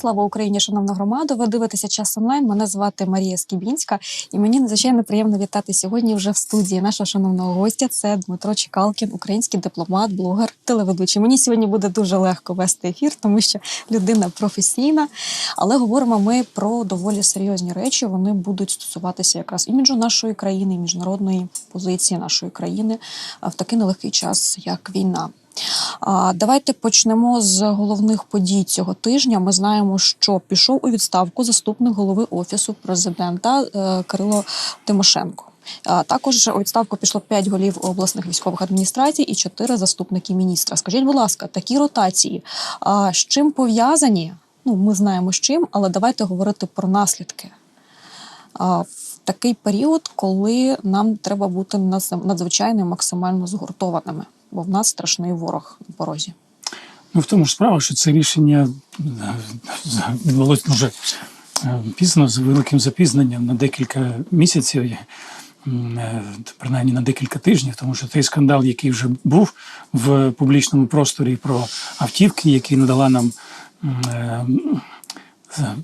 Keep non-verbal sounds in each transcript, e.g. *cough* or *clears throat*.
Слава Україні, шановна громада. Ви дивитеся час онлайн. Мене звати Марія Скібінська, і мені надзвичайно приємно вітати сьогодні вже в студії нашого шановного гостя. Це Дмитро Чекалкін, український дипломат, блогер, телеведучий. Мені сьогодні буде дуже легко вести ефір, тому що людина професійна. Але говоримо ми про доволі серйозні речі. Вони будуть стосуватися якраз іміджу нашої країни, міжнародної позиції нашої країни в такий нелегкий час, як війна. Давайте почнемо з головних подій цього тижня. Ми знаємо, що пішов у відставку заступник голови офісу президента е, Кирило Тимошенко. Також у відставку пішло 5 голів обласних військових адміністрацій і 4 заступники міністра. Скажіть, будь ласка, такі ротації з чим пов'язані? Ну, ми знаємо з чим, але давайте говорити про наслідки. В такий період, коли нам треба бути надз- надзвичайно максимально згуртованими, бо в нас страшний ворог на порозі. Ну, в тому ж справа, що це рішення е, відбулося дуже е, пізно, з великим запізненням на декілька місяців, е, принаймні на декілька тижнів, тому що той скандал, який вже був в публічному просторі про автівки, які надала нам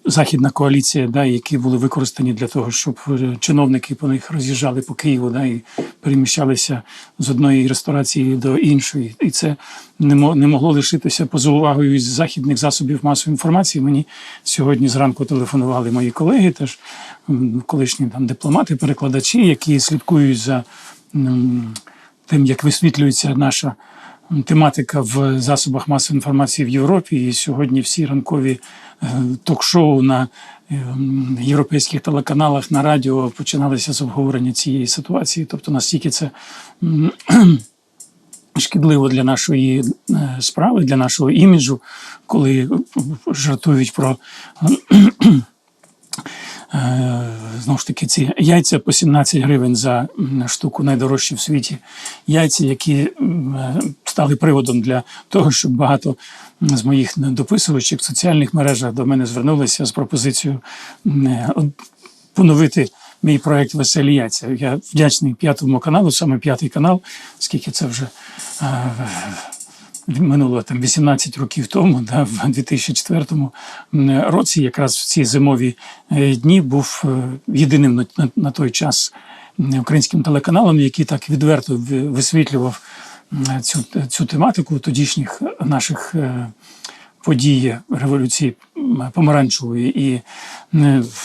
західна коаліція, да, які були використані для того, щоб е, чиновники по них роз'їжджали по Києву, да, і переміщалися з одної ресторації до іншої. І це не могло лишитися поза увагою із західних засобів масової інформації. Мені сьогодні зранку телефонували мої колеги, теж колишні там дипломати, перекладачі, які слідкують за тим, як висвітлюється наша тематика в засобах масової інформації в Європі. І сьогодні всі ранкові е, ток-шоу на е, європейських телеканалах на радіо починалися з обговорення цієї ситуації. Тобто настільки це *clears throat* шкідливо для нашої е, справи, для нашого іміджу, коли жартують про. Е, Знову ж таки, ці яйця по 17 гривень за штуку найдорожчі в світі. Яйця, які е, стали приводом для того, щоб багато з моїх дописувачів в соціальних мережах до мене звернулися з пропозицією е, поновити мій проект Веселі яйця. Я вдячний п'ятому каналу, саме п'ятий канал, скільки це вже. Минуло там 18 років тому, да, в 2004 році, якраз в ці зимові е, дні, був е, єдиним на, той час українським телеканалом, який так відверто висвітлював цю, цю тематику тодішніх наших. е, Події революції помаранчевої, і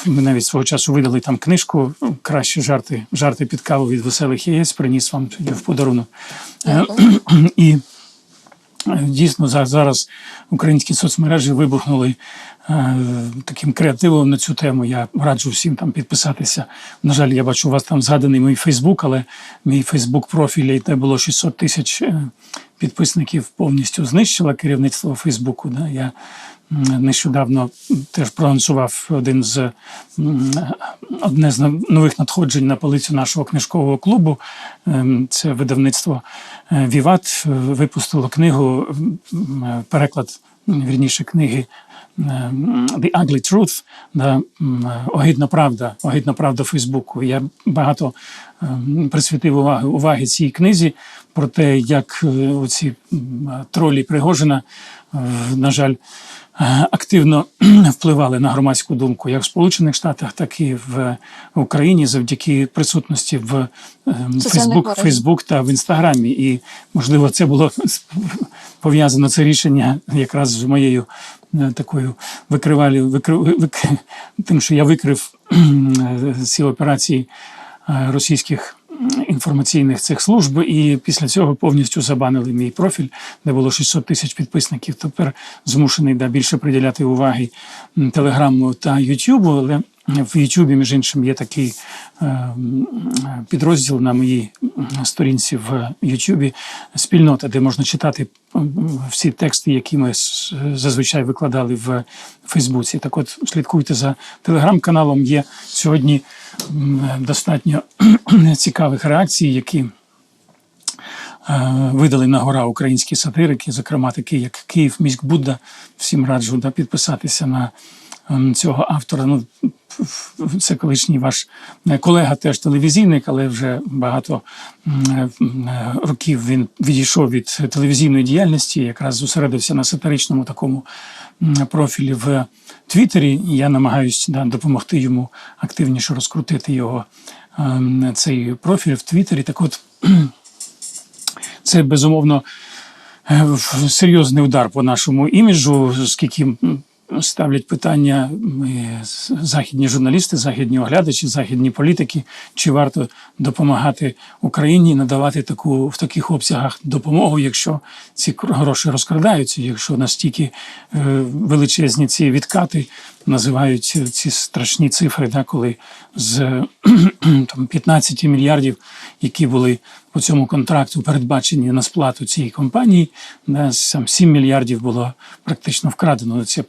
ми навіть свого часу видали там книжку Кращі жарти, жарти під каву від веселих яєць. Приніс вам в подарунок. *clears throat* І Дійсно, зараз українські соцмережі вибухнули е, таким креативом на цю тему. Я раджу всім там підписатися. На жаль, я бачу, у вас там згаданий мій Фейсбук, але мій Фейсбук профіль, де було 600 тисяч е, підписників, повністю знищило керівництво Фейсбуку. Да? Я нещодавно теж проанонсував один з одне з нових надходжень на полицю нашого книжкового клубу. Ем, Це видавництво е, Віват е, випустило книгу, е, переклад вірніше книги. The Ugly Truth, да, огидна правда, огидна правда Фейсбуку. Я багато ем, присвятив уваги, уваги цій книзі про те, як е, тролі Пригожина, на жаль, активно *clears throat* впливали на громадську думку як в Сполучених Штатах, так і в Україні завдяки присутності в ем, Фейсбук. Фейсбук та в Інстаграмі. І можливо, це було *laughs* пов'язано це рішення якраз з моєю е, такою викривалі, викрив, вик, *laughs* тим, що я викрив *clears throat* е, ці операції е, російських м, інформаційних цих служб, і після цього повністю забанили мій профіль, де було 600 тисяч підписників. Тепер змушений да, більше приділяти уваги Телеграму та Ютубу, але в Ютубі, між іншим, є такий е, підрозділ на моїй сторінці в Ютубі спільнота, де можна читати всі тексти, які ми зазвичай викладали в Фейсбуці. Так от слідкуйте за телеграм-каналом. Є сьогодні достатньо *clears throat* цікавих реакцій, які е, видали на гора українські сатирики, зокрема такі, як Київ міськ Будда. Всім раджу да, підписатися на цього автора. Ну, це колишній ваш е, колега, теж телевізійник, але вже багато е, років він відійшов від телевізійної діяльності, якраз зосередився на сатиричному такому м, профіль в Твіттері. Я намагаюся да, допомогти йому активніше розкрутити його ем, цей профіль в Твіттері. Так от *clears throat* це безумовно е, серйозний удар по нашому іміджу, оскільки ставлять питання е, західні журналісти, західні оглядачі, західні політики, чи варто допомагати Україні надавати таку в таких обсягах допомогу, якщо ці гроші розкрадаються, якщо настільки е, величезні ці відкати називають ці страшні цифри, да, коли з там, 15 мільярдів, які були по цьому контракту передбачені на сплату цієї компанії, да, сам 7 мільярдів було практично вкрадено. Це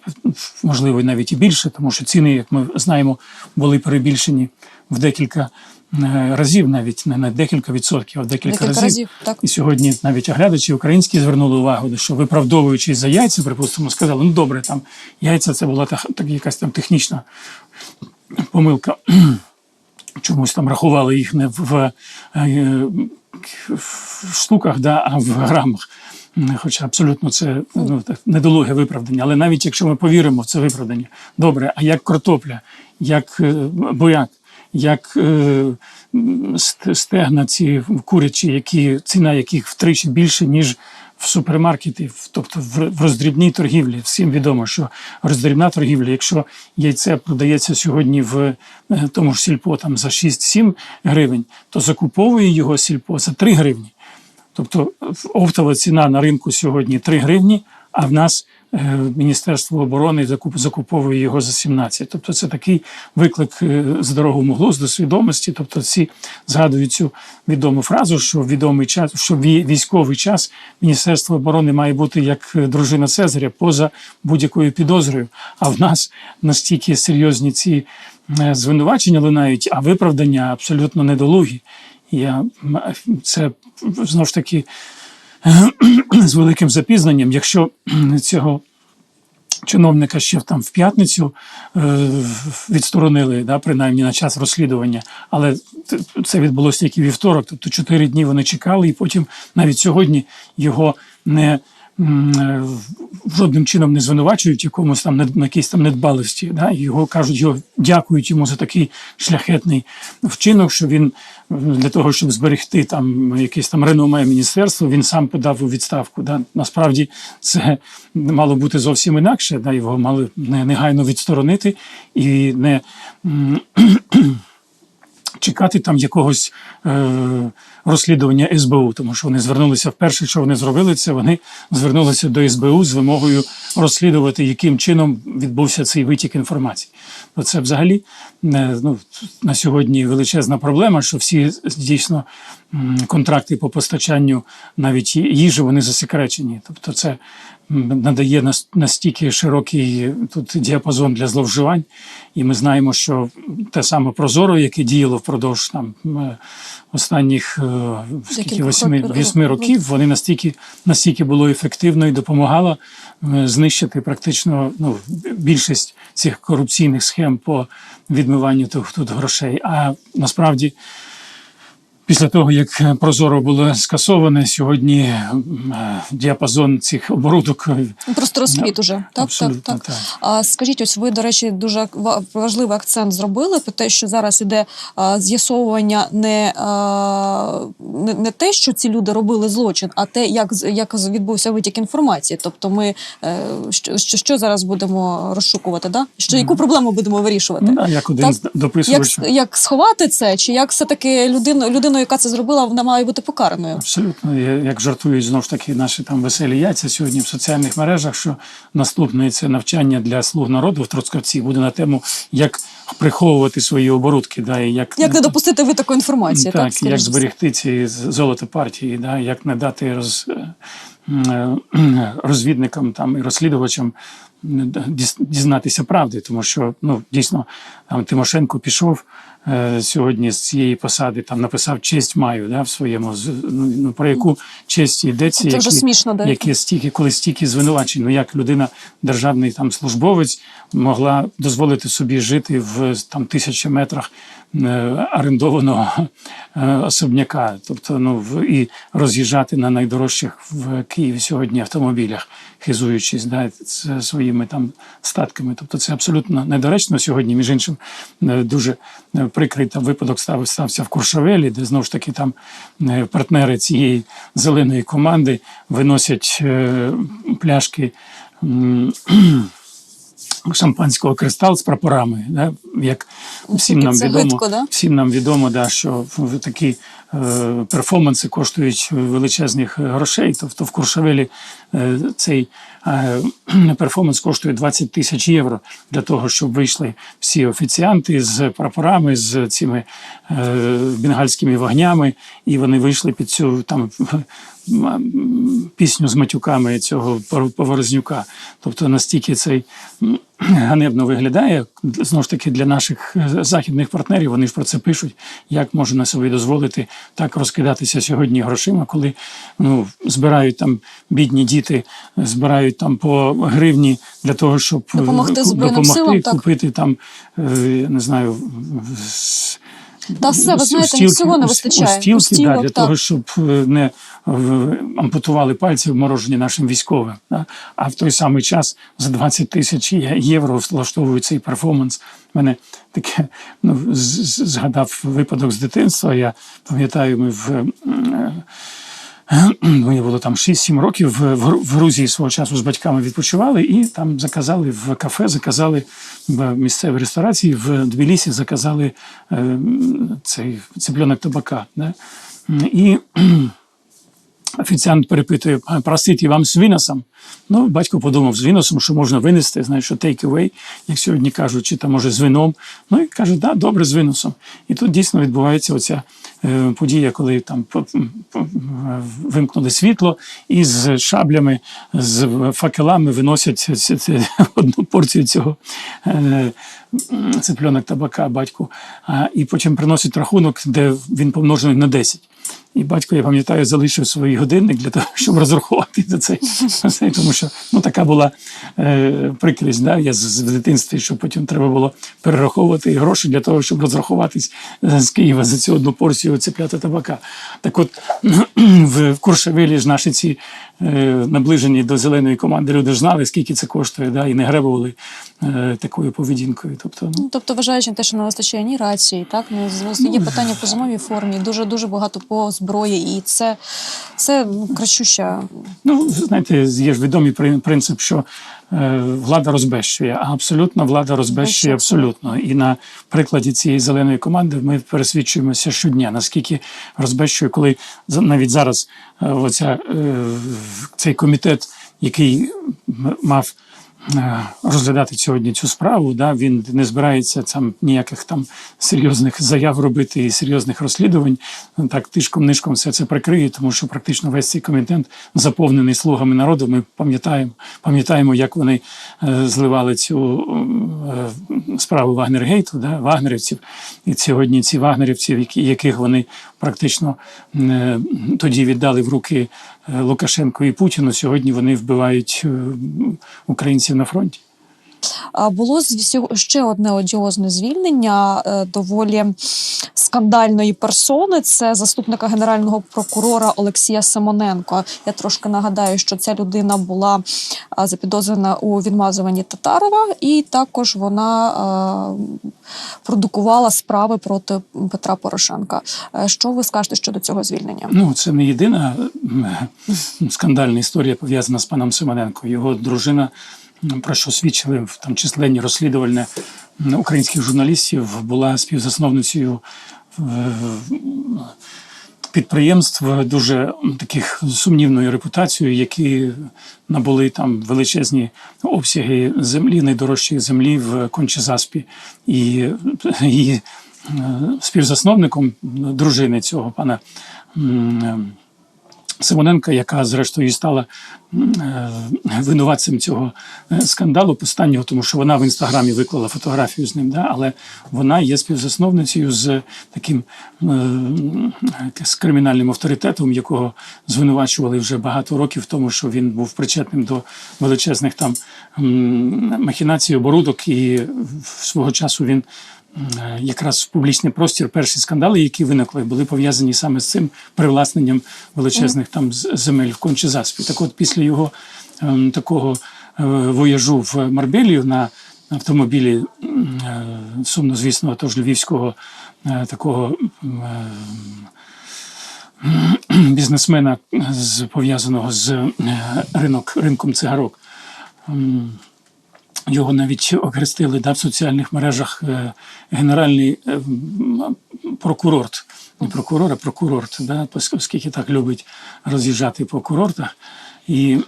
можливо навіть і більше, тому що ціни, як ми знаємо, були перебільшені в декілька е, разів, навіть не на декілька відсотків, а в декілька, Декілька разів, так. і сьогодні навіть оглядачі українські звернули увагу, що виправдовуючись за яйця, припустимо, сказали, ну добре, там яйця це була та, так, якась там технічна помилка. Чомусь там рахували їх не в, е, в штуках, да, а в грамах. Хоча абсолютно це ну, так, недолуге виправдання. Але навіть якщо ми повіримо в це виправдання, добре, а як картопля, як е, буряк, як е, стегна ці курячі, які, ціна яких втричі більше, ніж в супермаркеті, тобто в роздрібній торгівлі. Всім відомо, що роздрібна торгівля, якщо яйце продається сьогодні в е, тому ж сільпо там, за 6-7 гривень, то закуповує його сільпо за 3 гривні. Тобто оптова ціна на ринку сьогодні 3 гривні, а в нас Міністерство оборони закуп- закуповує його за 17. Тобто це такий виклик е, здоровому глузду, свідомості. Тобто всі згадують цю відому фразу, що відомий час, що військовий час Міністерство оборони має бути як е, дружина Цезаря поза будь-якою підозрою. А в нас настільки серйозні ці е, звинувачення лунають, а виправдання абсолютно недолугі. Я це знову ж таки з великим запізненням. Якщо цього чиновника ще там в п'ятницю е, відсторонили, да, принаймні на час розслідування, але це відбулося тільки вівторок, тобто чотири дні вони чекали, і потім навіть сьогодні його не. Жодним чином не звинувачують якомусь там на якійсь там недбалості. Да? Його кажуть, його дякують йому за такий шляхетний вчинок, що він для того, щоб зберегти там якесь там реноме міністерства, він сам подав у відставку. Да? Насправді це мало бути зовсім інакше. Да? Його мали не- негайно відсторонити і не чекати там якогось е, розслідування СБУ, тому що вони звернулися вперше, що вони зробили це. Вони звернулися до СБУ з вимогою розслідувати, яким чином відбувся цей витік інформації. Ну, це взагалі е, ну, на сьогодні величезна проблема, що всі дійсно контракти по постачанню навіть їжі вони засекречені. Тобто, це надає нас- настільки широкий тут діапазон для зловживань, і ми знаємо, що те саме Прозоро, яке діяло впродовж там е, останніх е, скільки восьми, років. років, вони настільки настільки було ефективно і допомагало е, знищити практично ну, більшість цих корупційних схем по відмиванню тут, тут грошей. А насправді. Після того, як Прозоро було скасоване, сьогодні е, діапазон цих оборудок е, Просто розквіт уже. Так, так, так. так. А скажіть, ось ви, до речі, дуже ва- важливий акцент зробили про те, що зараз іде з'ясовування не, не, не те, що ці люди робили злочин, а те, як, як відбувся витік інформації. Тобто, ми е, що, що, зараз будемо розшукувати, да? що, яку проблему будемо вирішувати? Ну, а як один Так, з Як, як сховати це, чи як все-таки людину, людину, яка це зробила, вона має бути покараною? Абсолютно, Я- як жартують знову ж таки наші там веселі яйця сьогодні в соціальних мережах, що наступне це навчання для слуг народу в Троцкавці буде на тему, як приховувати свої оборудки, да, і як, Як не допустити витоку інформації? Так, так, як зберегти ці золото партії, да, як не дати роз, е, *clears throat* розвідникам там і розслідувачам діз- дізнатися правди, тому що ну дійсно там Тимошенко пішов сьогодні з цієї посади, там написав честь маю да, в своєму ну, ну, про яку честь йдеться, які, вже смішно, да. які стільки, коли стільки звинувачень. Ну як людина, державний там службовець, могла дозволити собі жити в там тисячі метрах е, орендованого е, особняка, тобто ну і роз'їжджати на найдорожчих в Києві сьогодні автомобілях, хизуючись да, своїми там статками. Тобто це абсолютно недоречно сьогодні. Між іншим, е, дуже е, прикрий там випадок став, стався в Куршавелі, де знову ж таки там е, партнери цієї зеленої команди виносять е, пляшки. Шампанського кристал з прапорами, да, як всім нам відомо, гидко, да? всім нам відомо, да, що такі е, перформанси коштують величезних грошей. Тобто в Куршавелі е, цей е, *clears throat* перформанс коштує 20 тисяч євро для того, щоб вийшли всі офіціанти з прапорами, з цими е, бенгальськими вогнями, і вони вийшли під цю там пісню з матюками цього Поворознюка. Тобто настільки цей ганебно виглядає знову ж таки для наших е, західних партнерів. Вони ж про це пишуть, як можна собі дозволити так розкидатися сьогодні грошима, коли ну збирають там бідні діти, збирають там по гривні для того, щоб е, Допомогти допомогти силам, так. купити там, е, не знаю. Та все, ви знаєте, стілки, всього не вистачає. Устілки, да, для так. того, щоб е, не ампутували пальці вморожені нашим військовим. Да? А в той самий час за 20 тисяч євро влаштовують цей перформанс. Мене таке ну, згадав випадок з дитинства. Я пам'ятаю, ми в. Мені було там 6-7 років в Грузії свого часу з батьками відпочивали, і там заказали в кафе, заказали в місцевій ресторації в Тбілісі, заказали е, цей цыпленок табака. Да? І офіціант перепитує, «А, простите, вам з віносом? Ну, батько подумав, з віносом, що можна винести, знаєш, що take away, як сьогодні кажуть, чи там може з вином. Ну і каже, да, добре, з виносом. І тут дійсно відбувається оця е, подія, коли там по- вимкнули світло і з шаблями, з факелами виносять ці- ці- ці- одну порцію цього е, цыпленок табака батьку, а, і потім приносять рахунок, де він помножений на 10. І батько, я пам'ятаю, залишив свій годинник для того, щоб розрахувати за цей, за тому що ну, така була е, прикрість. Да? Я з, в дитинстві, що потім треба було перераховувати гроші для того, щоб розрахуватись е, з Києва за цю одну порцію цепляти табака. Так от *clears throat* в, Куршавелі ж наші ці наближені до зеленої команди люди ж знали, скільки це коштує, да? і не гребували е, такою поведінкою. Тобто, ну, Ну, Тобто, вважаючи на те, що не вистачає ні рації, так ну з- є питання по зимовій формі, дуже дуже багато по зброї, і це, це ну, кращуща. Ну, знаєте, є ж відомий при- принцип, що е, влада розбещує, а абсолютно влада розбещує абсолютно. І на прикладі цієї зеленої команди ми пересвідчуємося щодня, наскільки розбещує, коли навіть зараз е, оця, е, цей комітет, який мав. Е, Розглядати сьогодні цю справу, да, він не збирається там ніяких там серйозних заяв робити і серйозних розслідувань. Так тишком-нишком все це прикриє, тому що практично весь цей комітет заповнений слугами народу. Ми пам'ятаємо, пам'ятаємо, як вони е, зливали цю е, справу Вагнергейту, да, вагнерівців. І сьогодні ці вагнерівці, які- яких вони практично тоді віддали в руки Лукашенку і Путіну, сьогодні вони вбивають е, українців на фронті. Було ще одне одіозне звільнення е, доволі скандальної персони. Це заступника генерального прокурора Олексія Симоненко. Я трошки нагадаю, що ця людина була запідозрена у відмазуванні Татарова, і також вона продукувала справи проти Петра Порошенка. Е, Що ви скажете щодо цього звільнення? Ну, це не єдина скандальна історія пов'язана з паном Симоненко. Його дружина, про що свідчили в там численні розслідувальне м, українських журналістів, була співзасновницею е, підприємств дуже таких сумнівною репутацією, які набули там величезні обсяги землі, найдорожчої землі в Кончезаспі. І її е, співзасновником дружини цього пана Симоненка, яка зрештою і стала е, винуватцем цього е, скандалу останнього, тому що вона в інстаграмі виклала фотографію з ним, да? але вона є співзасновницею з таким е, з кримінальним авторитетом, якого звинувачували вже багато років, тому що він був причетним до величезних там махінацій, оборудок, і свого часу він. Е, Якраз в публічний простір перші скандали, які виникли, були пов'язані саме з цим привласненням величезних там земель в Кончезаспі. Так от після його ем, такого вояжу в Марбелію на автомобілі е, сумнозвісного тож львівського е, такого е, *clears throat* бізнесмена, пов'язаного з е, ринок, ринком цигарок. Його навіть окрестили да, в соціальних мережах е, генеральний е, прокурор. Не прокурор, а прокурор, да, оскільки так любить роз'їжджати по курортах. І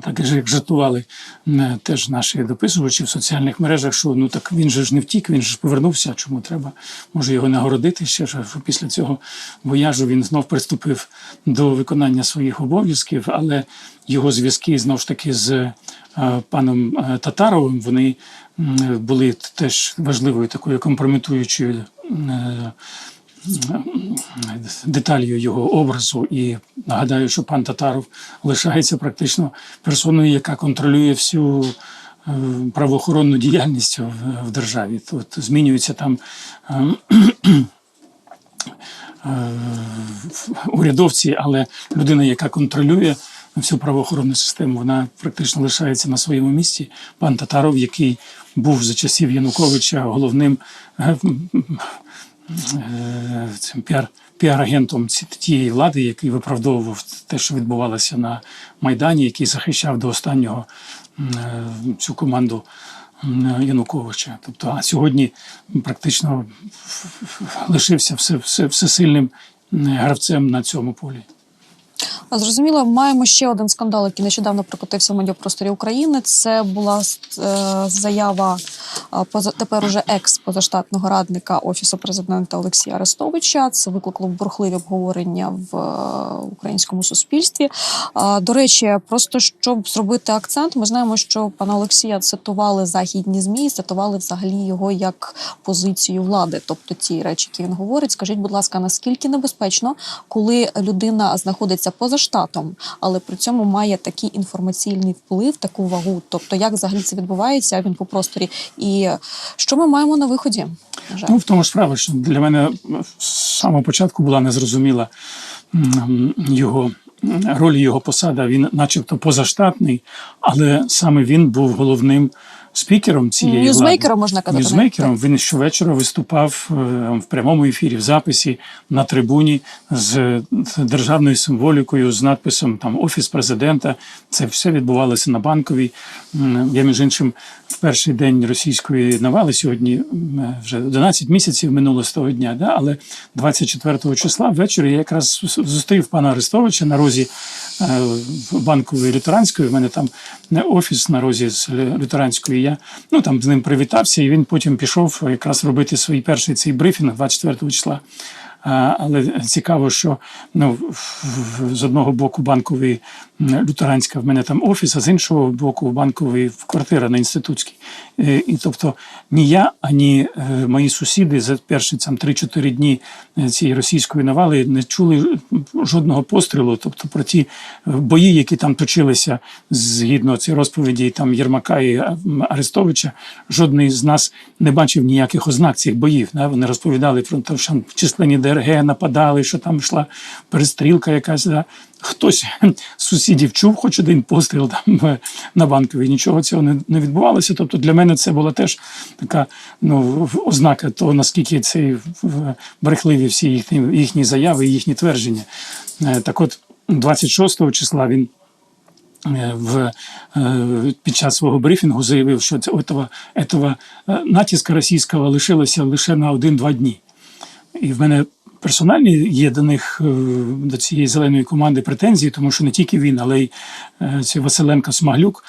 так же, як жартували е, теж наші дописувачі в соціальних мережах, що ну так він же ж не втік, він же ж повернувся. Чому треба може його нагородити ще що після цього вояжу він знов приступив до виконання своїх обов'язків, але його зв'язки знов ж таки з е, паном е, Татаровим вони були теж важливою такою компрометуючою. Деталью його образу. І нагадаю, що пан Татаров лишається практично персоною, яка контролює всю е, правоохоронну діяльність в, державі. Тут змінюються там. е, е, Урядовці, але людина, яка контролює всю правоохоронну систему, вона практично лишається на своєму місці. Пан Татаров, який був за часів Януковича головним цим піар, піар-агентом ці- тієї влади, який виправдовував те, що відбувалося на Майдані, який захищав до останнього е, цю команду Януковича. Тобто, а сьогодні практично лишився все, все, всесильним гравцем на цьому полі. Зрозуміло, маємо ще один скандал, який нещодавно прокотився в медіапросторі України. Це була е, заява тепер уже екс-позаштатного радника офісу президента Олексія Арестовича. Це викликало бурхливі обговорення в е, українському суспільстві. До речі, просто щоб зробити акцент, ми знаємо, що пана Олексія цитували західні змі, цитували взагалі його як позицію влади, тобто ті речі, які він говорить. Скажіть, будь ласка, наскільки небезпечно, коли людина знаходиться поза штатом, але при цьому має такий інформаційний вплив, таку вагу. Тобто, як взагалі це відбувається він по просторі, і що ми маємо на виході? Жаль. Ну, в тому ж справа, що для мене з самого початку була незрозуміла його роль, його посада. Він, начебто, позаштатний, але саме він був головним спікером цієї. Ньюзмейкером, можна казати, Ньюзмейкером. Він щовечора виступав е, в прямому ефірі, в записі на трибуні з державною символікою, з надписом там Офіс президента. Це все відбувалося на банковій. Я між іншим в перший день російської навали сьогодні вже 11 місяців минуло з того дня. Да? Але 24 числа ввечері я якраз зустрів пана Арестовича на розі е, банкової лютеранської. У мене там офіс на розі з лютеранської. Я ну там з ним привітався, і він потім пішов якраз робити свій перший цей брифінг 24 числа. Але цікаво, що ну, з одного боку банковий лютеранська в мене там офіс, а з іншого боку банковий квартира на інститутській. Е, І тобто ні я, ані е, мої сусіди за перші там 3-4 дні е, цієї російської навали не чули жодного пострілу. Тобто про ті е, бої, які там точилися згідно цієї розповіді там Єрмака і е, Арестовича, жодний з нас не бачив ніяких ознак цих боїв. Да? Вони розповідали про те, що численні ДРГ нападали, що там йшла перестрілка якась. Да? Хтось з сусідів чув хоч один постріл там е, на банковій. Нічого цього не, відбувалося. Тобто для мене це була теж така ну, ознака того, наскільки це брехливі всі їхні, їхні заяви і їхні твердження. Е, Так от, 26 числа він е, в, під час свого брифінгу заявив, що этого е, натиска російського лишилося лише на один-два дні. І в мене персональні є до них е, до цієї зеленої команди претензії, тому що не тільки він, але й е, цей Василенко Смаглюк,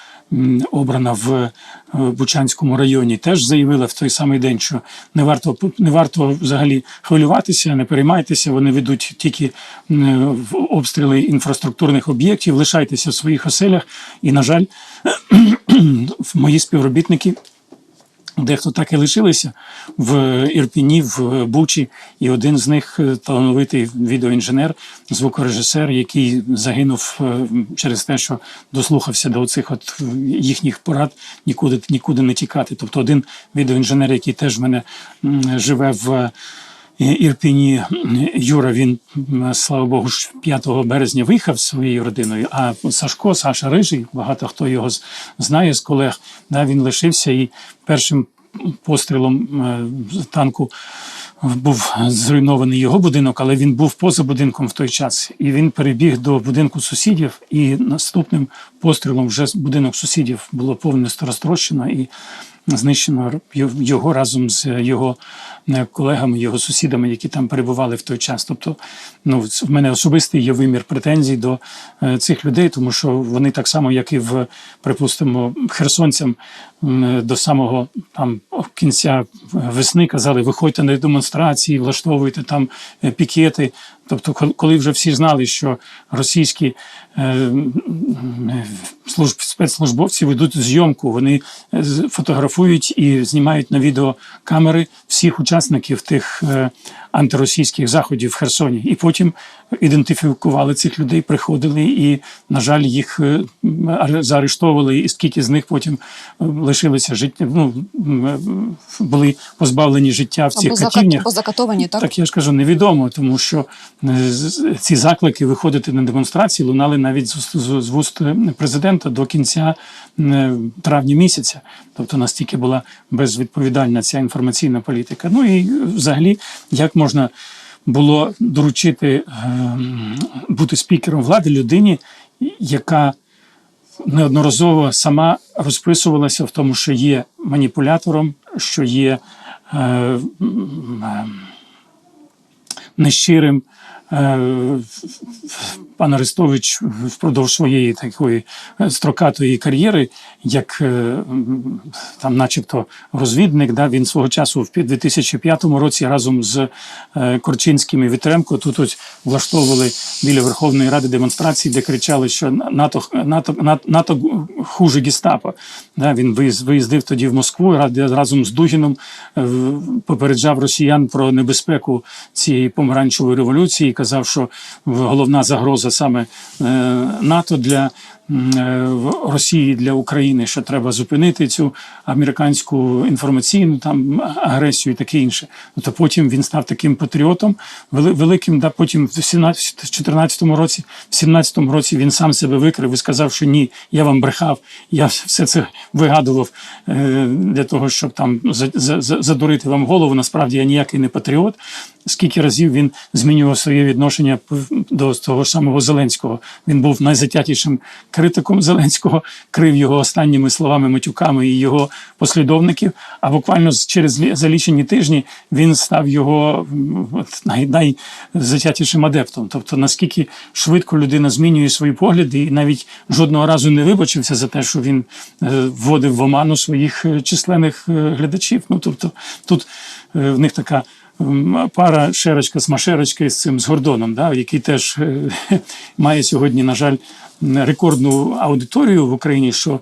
обрана в е, Бучанському районі, теж заявила в той самий день, що не варто не варто взагалі хвилюватися, не переймайтеся. Вони ведуть тільки в обстріли інфраструктурних об'єктів. Лишайтеся в своїх оселях. І, на жаль, *clears throat* мої співробітники. Дехто так і лишилися в Ірпіні, в Бучі, і один з них е, талановитий відеоінженер, звукорежисер, який загинув е, через те, що дослухався до цих от е, їхніх порад нікуди нікуди не тікати. Тобто один відеоінженер, який теж в мене живе в Ірпіні Юра, він, слава Богу, 5 березня виїхав зі своєю родиною, а Сашко, Саша Рижий, багато хто його знає з колег, да, він лишився і першим пострілом е, танку був зруйнований його будинок, але він був поза будинком в той час. І він перебіг до будинку сусідів, і наступним пострілом вже будинок сусідів було повністю розтрощено і знищено його разом з його е, колегами, його сусідами, які там перебували в той час. Тобто, ну, в мене особистий є вимір претензій до е, цих людей, тому що вони так само, як і в, припустимо, херсонцям до самого там кінця весни казали, виходьте на демонстрації, влаштовуйте там е, пікети. Тобто, коли вже всі знали, що російські е, е, служб, спецслужбовці ведуть зйомку, вони е, фотографують і знімають на відео камери всіх учасників тих е, антиросійських заходів в Херсоні. І потім ідентифікували цих людей, приходили і, на жаль, їх е, заарештовували, і скільки з них потім е, лишилися життя, ну, е, були позбавлені життя в цих Або, катівнях. або закатовані, так? Так я ж кажу, невідомо, тому що ці заклики виходити на демонстрації лунали навіть з, уст- з, з вуст президента до кінця травня місяця. Тобто настільки була безвідповідальна ця інформаційна політика. Ну і е, взагалі, як можна було доручити е, бути спікером влади людині, яка неодноразово сама розписувалася в тому, що є маніпулятором, що є е, нещирим. Е, Пан Арестович впродовж своєї такої е, строкатої кар'єри, як е, там, начебто, розвідник, да, він свого часу в 2005 році разом з Корчинським і Вітренко тут ось влаштовували біля Верховної Ради демонстрації, де кричали, що НАТО, НАТО, НАТО, НАТО хуже гестапо. Да, він виїз- виїздив тоді в Москву разом з Дугіном, попереджав росіян про небезпеку цієї помаранчевої революції казав, що головна загроза саме е, НАТО для в- Росії для України, що треба зупинити цю американську інформаційну там агресію і таке інше. Ну, То потім він став таким патріотом великим. Да, потім в 2014 році, в 17 році він сам себе викрив і сказав, що ні, я вам брехав, я все це вигадував е, для того, щоб там за- за- за- задурити вам голову. Насправді я ніякий не патріот. Скільки разів він змінював своє відношення до того самого Зеленського. Він був найзатятішим критиком Зеленського, крив його останніми словами матюками і його послідовників. А буквально через лі- за лічені тижні він став його най, найзатятішим адептом. Тобто, наскільки швидко людина змінює свої погляди, і навіть жодного разу не вибачився за те, що він е, вводив в оману своїх е, численних е, глядачів. Ну тобто, тут в них така. Пара шерочка з з цим з Гордоном, да, який теж е, *laughs* має сьогодні, на жаль, рекордну аудиторію в Україні, що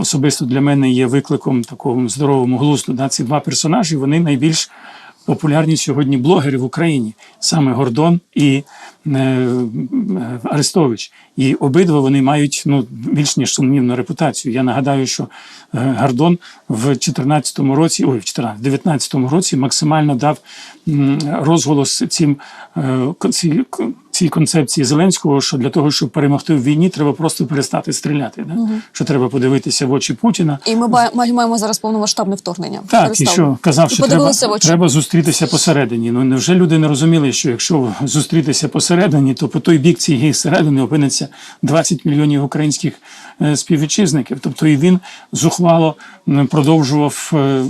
особисто для мене є викликом такому здоровому глузду. Да, ці два персонажі вони найбільш популярні сьогодні блогери в Україні, саме Гордон і е, Арестович. І обидва вони мають ну, більш ніж сумнівну репутацію. Я нагадаю, що е, Гордон в 2014 році, ой, в 14, 19 році максимально дав розголос цим е, цій, концепції Зеленського, що для того, щоб перемогти в війні, треба просто перестати стріляти. Да? Що треба подивитися в очі Путіна. І ми маємо зараз повномасштабне вторгнення. Так, і що казав, І що треба, в очі. треба зустрітися посередині. Ну невже люди не розуміли, що якщо зустрітися посередині, то по той бік цієї середини опиниться 20 мільйонів українських співвітчизників. Тобто і він зухвало продовжував е,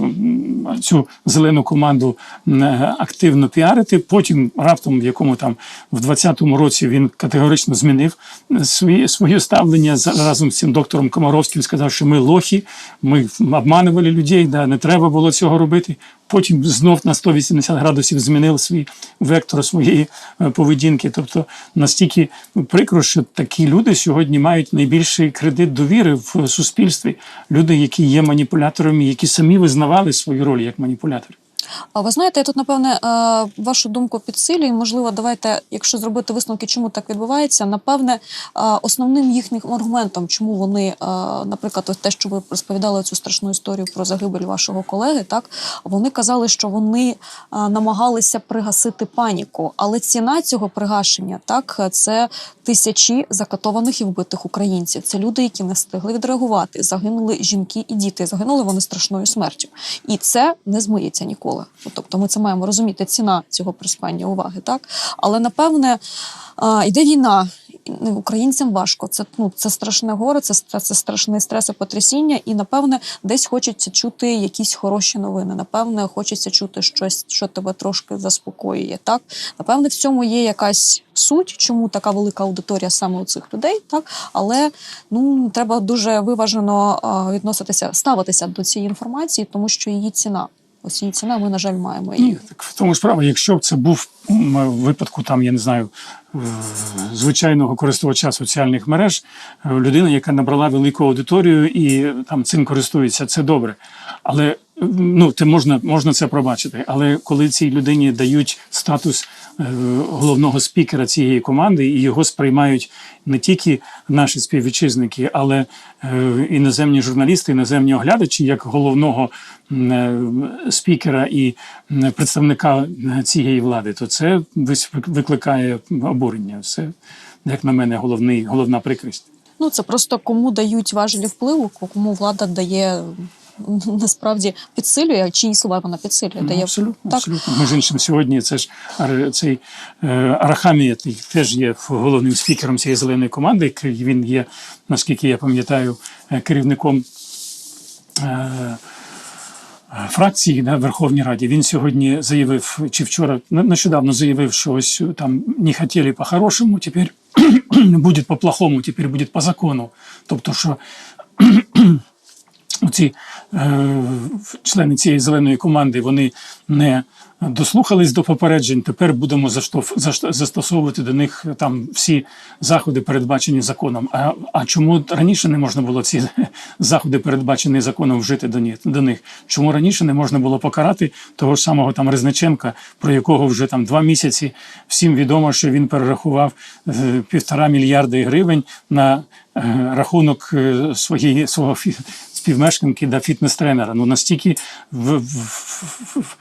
цю зелену команду е, активно піарити. Потім раптом, в якому там в 20-му році він категорично змінив е, свої, своє ставлення разом з цим доктором Комаровським. Сказав, що ми лохи, ми обманували людей, да, не треба було цього робити. Потім знов на 180 градусів змінив свій вектор своєї е, поведінки. Тобто настільки прикро, що такі люди сьогодні мають найбільший кредит довіри в суспільстві. Люди, які є маніпуляторами, які самі визнавали свою роль як маніпулятори. Ви знаєте, я тут напевне е, вашу думку підсилюю. Можливо, давайте, якщо зробити висновки, чому так відбувається, напевне, е, основним їхнім аргументом, чому вони, е, наприклад, те, що ви розповідали цю страшну історію про загибель вашого колеги, так вони казали, що вони намагалися пригасити паніку, але ціна цього пригашення, так це тисячі закатованих і вбитих українців. Це люди, які не встигли відреагувати. Загинули жінки і діти. Загинули вони страшною смертю, і це не змиється ніколи. Тобто, ми це маємо розуміти. Ціна цього приспання уваги, так але напевне йде війна. і Українцям важко. Це ну це страшне горе, це, це страшне стресопотрясіння, і напевне десь хочеться чути якісь хороші новини. Напевне, хочеться чути щось, що тебе трошки заспокоює. Так, напевне, в цьому є якась суть, чому така велика аудиторія саме у цих людей. Так, але ну треба дуже виважено відноситися, ставитися до цієї інформації, тому що її ціна. Ось її ціна, ми на жаль маємо її. Ні, так в тому справа, якщо б це був в випадку, там я не знаю, е, звичайного користувача соціальних мереж, е, людина, яка набрала велику аудиторію і там цим користується, це добре. Але е, ну, це можна, можна це пробачити. Але коли цій людині дають статус е, головного спікера цієї команди, і його сприймають не тільки наші співвітчизники, але е, іноземні журналісти, іноземні оглядачі, як головного е, спікера і представника цієї влади, то це викликає обурення. Це, як на мене, головний, головна прикрість. Ну це просто кому дають важелі впливу, кому влада дає *laughs* насправді підсилює, чиї слова вона підсилює. Ну, абсолютно, так. абсолютно. Між іншим, сьогодні це ж цей е, Арахамія який теж є головним спікером цієї зеленої команди. Він є, наскільки я пам'ятаю, е, керівником. Е, Фракції на Верховній Раді він сьогодні заявив, чи вчора нещодавно заявив, що ось там не хотіли по-хорошому, тепер *clears throat* буде по-плохому, тепер буде по закону. Тобто, що *clears throat* ці члени цієї зеленої команди вони не дослухались до попереджень. Тепер будемо застосовувати до них там всі заходи, передбачені законом. А, а чому раніше не можна було ці *laughs* заходи, передбачені законом, вжити до, ні, до них? Чому раніше не можна було покарати того ж самого там Резниченка, про якого вже там два місяці всім відомо, що він перерахував е, півтора мільярди гривень на е, рахунок е, своєї свого співмешканки да фітнес-тренера. Ну настільки в, в, в, в-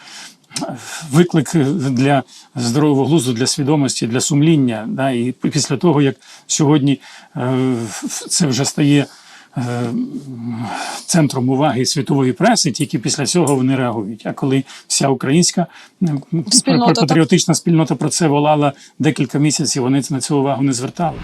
виклик для здорового глузду, для свідомості, для сумління. Да? І після того, як сьогодні е, це вже стає. е, Центром уваги світової преси, тільки після цього вони реагують. А коли вся українська е, Спільнота, так. патріотична спільнота про це волала декілька місяців, вони на цю увагу не звертали.